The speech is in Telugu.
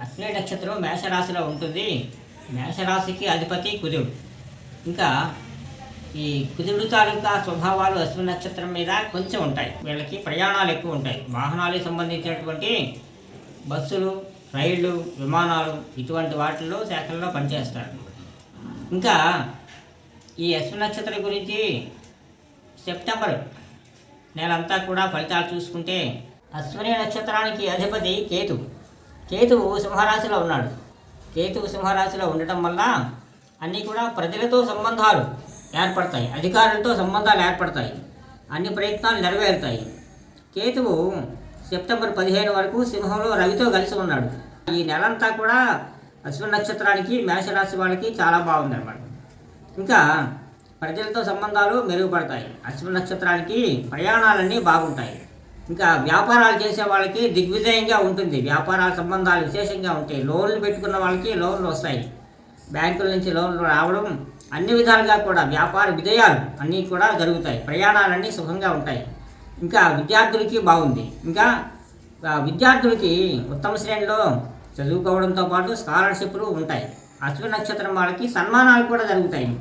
అశ్విని నక్షత్రం మేషరాశిలో ఉంటుంది. మేషరాశికి అధిపతి కుజుడు. ఇంకా ఈ కుజుడు తాలూకా స్వభావాలు అశ్విని నక్షత్రం మీద కొంచెం ఉంటాయి. వీళ్ళకి ప్రయాణాలు ఎక్కువ ఉంటాయి. వాహనాలకు సంబంధించినటువంటి బస్సులు రైళ్ళు విమానాలు ఇటువంటి వాటిల్లో శాఖల్లో పనిచేస్తారు. ఇంకా ఈ అశ్విని నక్షత్రం గురించి సెప్టెంబర్ నెలంతా కూడా ఫలితాలు చూసుకుంటే అశ్విని నక్షత్రానికి అధిపతి కేతు కేతువు సింహరాశిలో ఉన్నాడు. కేతువు సింహరాశిలో ఉండటం వల్ల అన్నీ కూడా ప్రజలతో సంబంధాలు ఏర్పడతాయి. అధికారులతో సంబంధాలు ఏర్పడతాయి. అన్ని ప్రయత్నాలు నెరవేరుతాయి. కేతువు సెప్టెంబర్ పదిహేను వరకు సింహంలో రవితో కలిసి ఉన్నాడు. ఈ నెలంతా కూడా అశ్వ నక్షత్రానికి మేషరాశి వాళ్ళకి చాలా బాగుందన్నమాట. ఇంకా ప్రజలతో సంబంధాలు మెరుగుపడతాయి. అశ్వ నక్షత్రానికి ప్రయాణాలన్నీ బాగుంటాయి. ఇంకా వ్యాపారాలు చేసే వాళ్ళకి దిగ్విజయంగా ఉంటుంది. వ్యాపారాల సంబంధాలు విశేషంగా ఉంటాయి. లోన్లు పెట్టుకున్న వాళ్ళకి లోన్లు వస్తాయి. బ్యాంకుల నుంచి లోన్లు రావడం అన్ని విధాలుగా కూడా వ్యాపార విజయాలు అన్నీ కూడా జరుగుతాయి. ప్రయాణాలన్నీ సుఖంగా ఉంటాయి. ఇంకా విద్యార్థులకి బాగుంది. ఇంకా విద్యార్థులకి ఉత్తమ శ్రేణిలో చదువుకోవడంతో పాటు స్కాలర్షిప్లు ఉంటాయి. అశ్వ నక్షత్రం వాళ్ళకి సన్మానాలు కూడా జరుగుతాయి.